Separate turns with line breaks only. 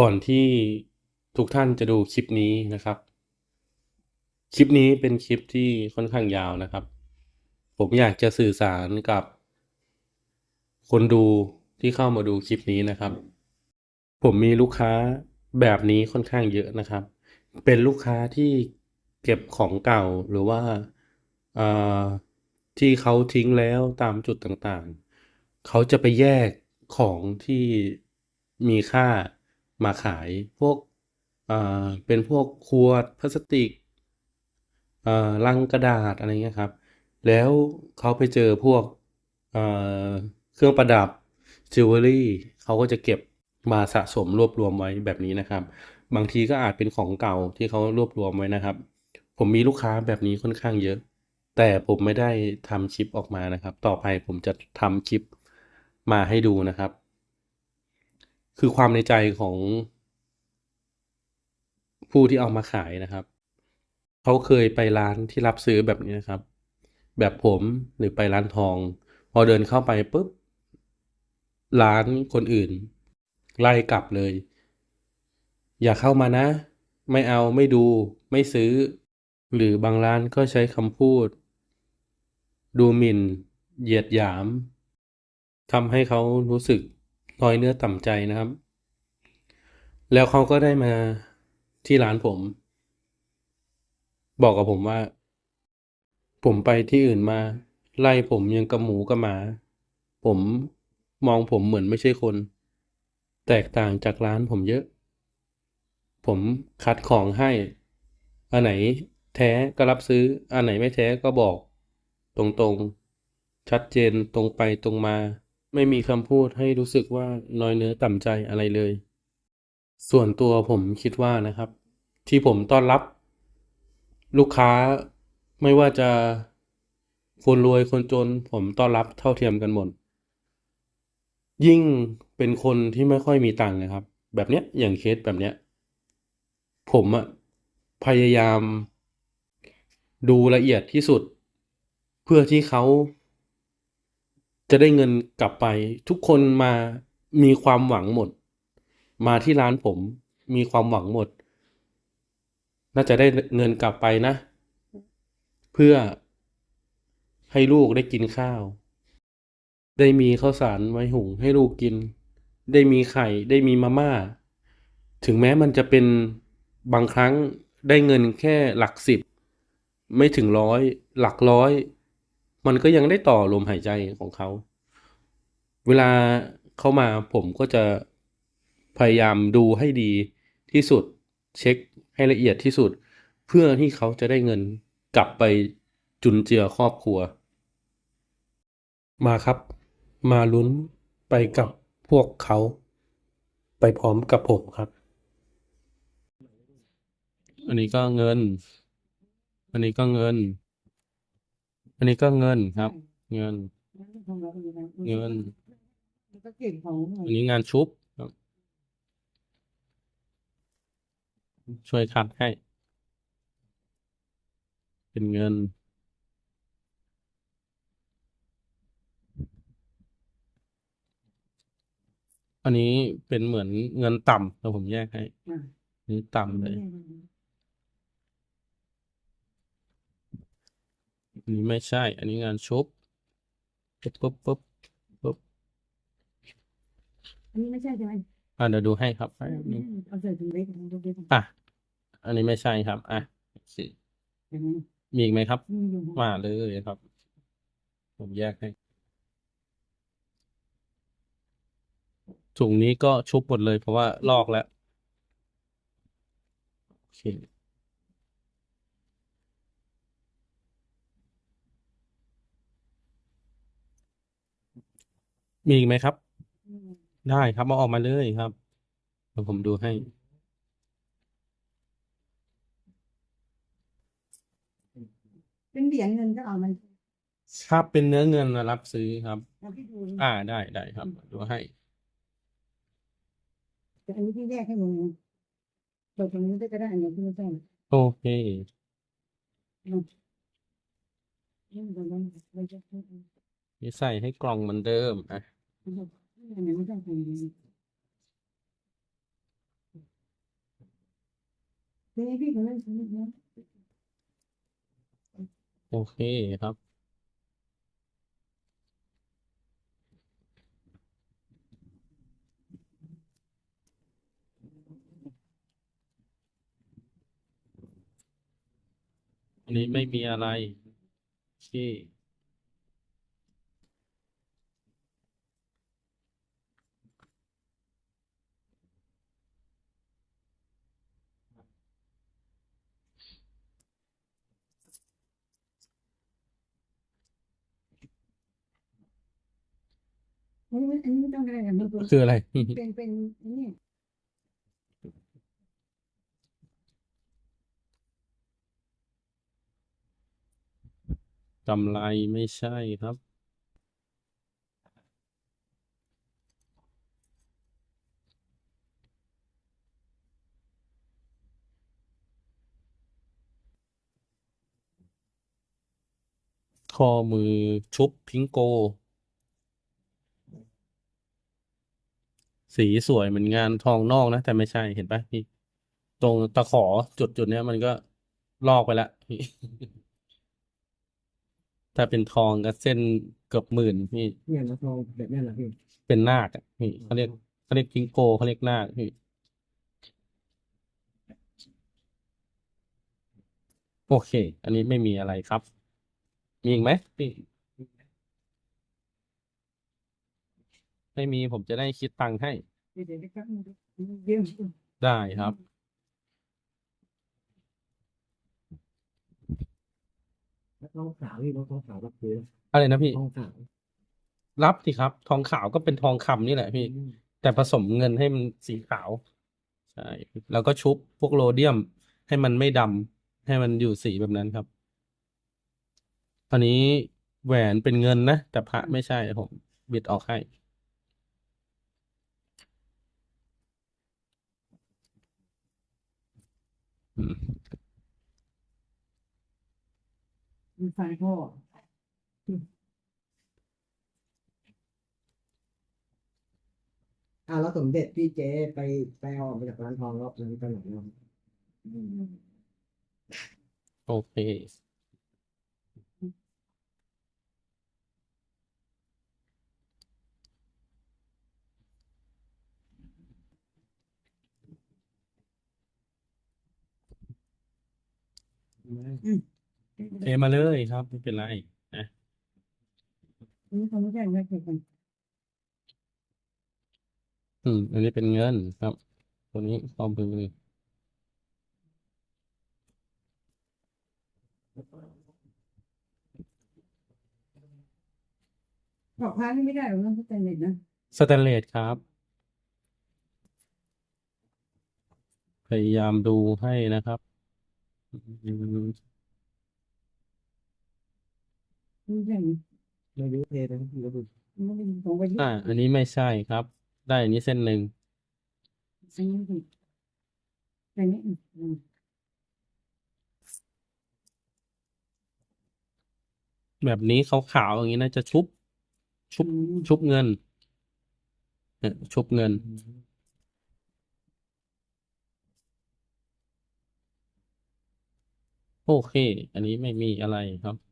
ก่อนที่ทุกท่านจะดูคลิปนี้นะครับ คลิปนี้เป็นคลิปที่ค่อนข้างยาวนะครับ ผมอยากจะสื่อสารกับ คนดูที่เข้ามาดูคลิปนี้นะครับ ผมมีลูกค้าแบบนี้ค่อนข้างเยอะนะครับ เป็นลูกค้าที่เก็บของเก่าหรือว่าที่เขาทิ้งแล้วตามจุดต่างๆ เขาจะไปแยกของที่มีค่า มาขายพวกเป็นพวกขวดพลาสติกลังกระดาษอะไรเงี้ยครับ แล้วเขาไปเจอพวกเเครื่องประดับจิวเวลรี่เขาก็จะเก็บมาสะสมรวบรวมไว้แบบนี้นะครับ บางทีก็อาจเป็นของเก่าที่เขารวบรวมไว้นะครับ ผมมีลูกค้าแบบนี้ค่อนข้างเยอะ แต่ผมไม่ได้ทำคลิปออกมานะครับ ต่อไปผมจะทำคลิปมาให้ดูนะครับ คือความในใจของผู้ที่เอามาขายนะครับ เขาเคยไปร้านที่รับซื้อแบบนี้นะครับ แบบผมหรือไปร้านทอง พอเดินเข้าไปปุ๊บ ร้านคนอื่น ไล่กลับเลย อย่าเข้ามานะ ไม่เอาไม่ดูไม่ซื้อ หรือบางร้านก็ใช้คำพูด ดูหมิ่น เหยียดหยามทำให้เขารู้สึก น้อยเนื้อต่ำใจนะครับ แล้วเขาก็ได้มาที่ร้านผม บอกกับผมว่า ผมไปที่อื่นมา ไล่ผมยังกับหมูกับหมา ผมมองผมเหมือนไม่ใช่คน แตกต่างจากร้านผมเยอะ ผมคัดของให้ อันไหนแท้ก็รับซื้อ อันไหนไม่แท้ก็บอก ตรงๆ ชัดเจนตรงไปตรงมา ไม่มีคำพูดให้รู้สึกว่าน้อยเนื้อต่ำใจอะไรเลย ส่วนตัวผมคิดว่านะครับ ที่ผมต้อนรับ ลูกค้าไม่ว่าจะคนรวยคนจน ผมต้อนรับเท่าเทียมกันหมด ยิ่งเป็นคนที่ไม่ค่อยมีตังค์นะครับ แบบเนี้ยอย่างเคสแบบเนี้ย ผมอะพยายามดูละเอียดที่สุด เพื่อที่เขา จะได้เงินกลับไป ทุกคนมามีความหวังหมด มาที่ร้านผมมีความหวังหมด น่าจะได้เงินกลับไปนะ เพื่อให้ลูกได้กินข้าว ได้มีข้าวสารไว้หุงให้ลูกกิน ได้มีไข่ได้มีมาม่า ถึงแม้มันจะเป็นบางครั้งได้เงินแค่หลักสิบ ไม่ถึงร้อย หลักร้อย มันก็ยังได้ต่อลมหายใจของเขา เวลาเขามาผมก็จะพยายามดูให้ดีที่สุดเช็คให้ละเอียดที่สุด เพื่อที่เขาจะได้เงินกลับไปจุนเจือครอบครัว มาครับ มาลุ้นไปกับพวกเขา ไปพร้อมกับผมครับ อันนี้ก็เงิน อันนี้ก็เงิน อันนี้ก็เงินครับ เงิน เงิน
แล้วก็เก่งของหน่อ
อั
ย
นนี้งานชุบครับ ช่วยคัดให้ เป็นเงิน อันนี้เป็นเหมือนเงินต่ำแล้วผมแยกให้
อะ
อันนี้ต่ำเลย นนี้ไม่ใช่ อันนี้งานชุบปุ๊บปุ๊บปุ๊บปุ๊บ
อันนี้ไม่ใช่ใช่ไหม
อะเดี๋ยวดูให้ครับ
เอาใส่ถุงเล็กถุงเล็ก
อะอันนี้ไม่ใช่ครับ อะโอเค
อย่างนี้
มีอีกไหมครับ
นี่อยู่
มาเลยครับ ผมแยกให้ถุงนี้ก็ชุบหมดเลยเพราะว่าลอกแล้วโอเค มีอีกไหมครับ
อืม
ได้ครับเอาออกมาเลยครับเดี๋ยวผมดูให้
เป็นเหรียญเงินก็เอามัน
ถ้าเป็นเนื้อเงินนะรับซื้อครับ
เอาที่ดู
อ่าได้ได้ครับดูให้
แต่อันนี้พี่แยกให้มึงเปิดตรงนี้ก็ได้อันนี้พี่ไม่ใช่
โอเค
นี่ตรงนั้นไม่ใช่
นี่ใส่ให้กล่องเหมือนเดิมอะ โอเคครับ อันนี้ไม่มีอะไร โอเค
อันนี้อันนี้ไม่ต้องอะไรกันมันเป็น
คืออะไร
เป็นเป็นนี่
กำไรไม่ใช่ครับ ข้อมือชุบพิงโก สีสวยเหมือนงานทองนอกนะ แต่ไม่ใช่เห็นปะพี่ ตรงตะขอจุดจุดเนี้ยมันก็ลอกไปแล้วพี่ถ้าเป็นทองก็เส้นเกือบหมื่นพี่
เนี่ยนะทองแบบเนี้ยแหละพี่
เป็นนาคอะพี่เขาเรียกเขาเรียกพิงโกเขาเรียกนาคพี่โอเค อันนี้ไม่มีอะไรครับ มีอีกไหมพี่ ไม่มีผมจะได้คิดตังค์ให้
เดี๋ยวเดี๋ยวจะกลับมาดูเดี๋ยว
ได้ครับ
แล้วทองขาวพี่น้องทองขาวรับซื้อ
อะไรนะพี่
ทองขาว
รับสิครับ ทองขาวก็เป็นทองคำนี่แหละพี่
อืม
แต่ผสมเงินให้มันสีขาว ใช่ แล้วก็ชุบพวกโรเดียมให้มันไม่ดำให้มันอยู่สีแบบนั้นครับ อันนี้แหวนเป็นเงินนะ แต่พระไม่ใช่ผมบิดออกให้ อืม
มีไฟพ่อ
อ่าแล้วสมเด็จพี่เจ๊ไปไปเอาออกมาจากร้านทองแล้วมันไปไหนแล้ว
อืม
โอเค เทมาเลยครับไม่เป็นไรนะ
อันนี้เขาไม่ใช่ไม่เกี่ยวกัน
อืม อันนี้เป็นเงินครับ ตัวนี้ข้อมือ
บอกพานี่ไม่ได้หรอกนะเพราะแต่เน็ตนะ
สแตนเลสครับ พยายามดูให้นะครับอืม
ไม่ใช่
ไม่รู้เทไปพี่ก็ดู
ไม่ได้ของไปยุ่
อ่า อันนี้ไม่ใช่ครับ ได้อันนี้เส้นหนึ่ง
อันนี้สิอันนี้อืม
แบบนี้ขาวๆอย่างนี้น่าจะชุบ ชุบ
อืม
ชุบเงินเนี่ยชุบเงิน โอเค อันนี้ไม่มีอะไรครับ